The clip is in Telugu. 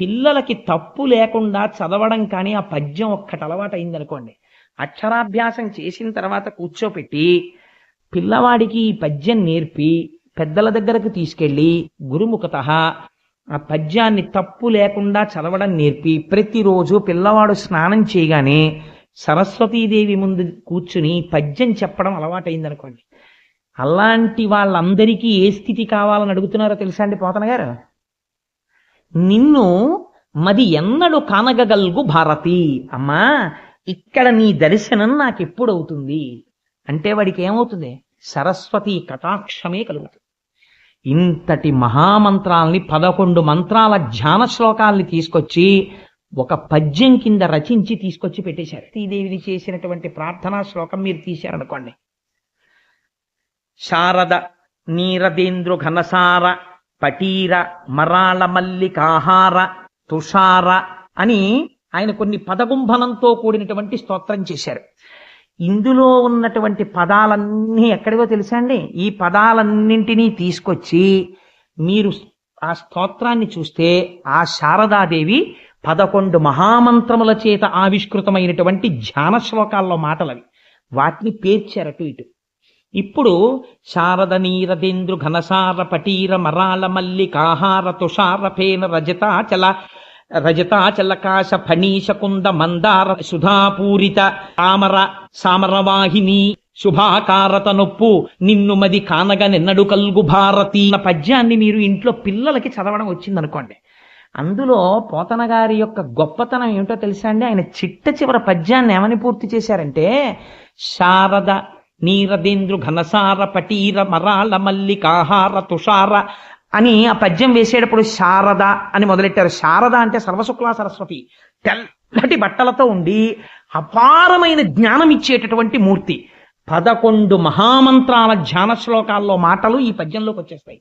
పిల్లలకి తప్పు లేకుండా చదవడం కానీ ఆ పద్యం ఒక్కటి అలవాటు అయిందనుకోండి అక్షరాభ్యాసం చేసిన తర్వాత కూర్చోపెట్టి పిల్లవాడికి ఈ పద్యం నేర్పి పెద్దల దగ్గరకు తీసుకెళ్ళి గురుముఖత ఆ పద్యాన్ని తప్పు లేకుండా చదవడం నేర్పి ప్రతిరోజు పిల్లవాడు స్నానం చేయగానే సరస్వతీదేవి ముందు కూర్చుని పద్యం చెప్పడం అలవాటైందనుకోండి. అలాంటి వాళ్ళందరికీ ఏ స్థితి కావాలని అడుగుతున్నారో తెలుసా అండి పోతన గారు? నిన్ను మది ఎన్నడు కానగగల్గు భారతి. అమ్మా ఇక్కడ నీ దర్శనం నాకు ఎప్పుడవుతుంది అంటే వాడికి ఏమవుతుంది సరస్వతి కటాక్షమే కలుగుతుంది. ఇంతటి మహామంత్రాల్ని పదకొండు మంత్రాల ధ్యాన శ్లోకాల్ని తీసుకొచ్చి ఒక పద్యం కింద రచించి తీసుకొచ్చి పెట్టేశారు. శ్రీదేవిని చేసినటువంటి ప్రార్థనా శ్లోకం మీరు తీశారనుకోండి. శారద నీరదేంద్రు ఘనసార పటీర మరాళ మల్లికాహార తుషార అని ఆయన కొన్ని పదగుంభనంతో కూడినటువంటి స్తోత్రం చేశారు. ఇందులో ఉన్నటువంటి పదాలన్నీ ఎక్కడివో తెలుసా అండి? ఈ పదాలన్నింటినీ తీసుకొచ్చి మీరు ఆ స్తోత్రాన్ని చూస్తే ఆ శారదాదేవి పదకొండు మహామంత్రముల చేత ఆవిష్కృతమైనటువంటి ధ్యాన శ్లోకాల్లో మాటలవి. వాటిని పేర్చారు అటు ఇటు. ఇప్పుడు శారద నీరదేంద్రు ఘనసార పటీర మరాల మల్లికాహార తుషార ఫేన రజతాచల రజతాచలకాశ ఫణీశ కుంద మందార సుధాపూరిత తామర సామరవాహిని శుభాకారత నొప్పు నిన్ను మది కానగ నిన్నడు కల్గు భారతి పద్యాన్ని మీరు ఇంట్లో పిల్లలకి చదవడం వచ్చిందనుకోండి. అందులో పోతన గారి యొక్క గొప్పతనం ఏమిటో తెలుసా అండి? ఆయన చిట్ట చివర పద్యాన్ని ఏమని పూర్తి చేశారంటే శారద నీరదేంద్రు ఘనసార పటీర మరాళ మల్లికాహార తుషార అని ఆ పద్యం వేసేటప్పుడు శారద అని మొదలెట్టారు. శారద అంటే సర్వశుక్లా సరస్వతి. తెల్లటి బట్టలతో ఉండి అపారమైన జ్ఞానం ఇచ్చేటటువంటి మూర్తి. పదకొండు మహామంత్రాల ధ్యాన శ్లోకాల్లో మాటలు ఈ పద్యంలోకి వచ్చేస్తాయి.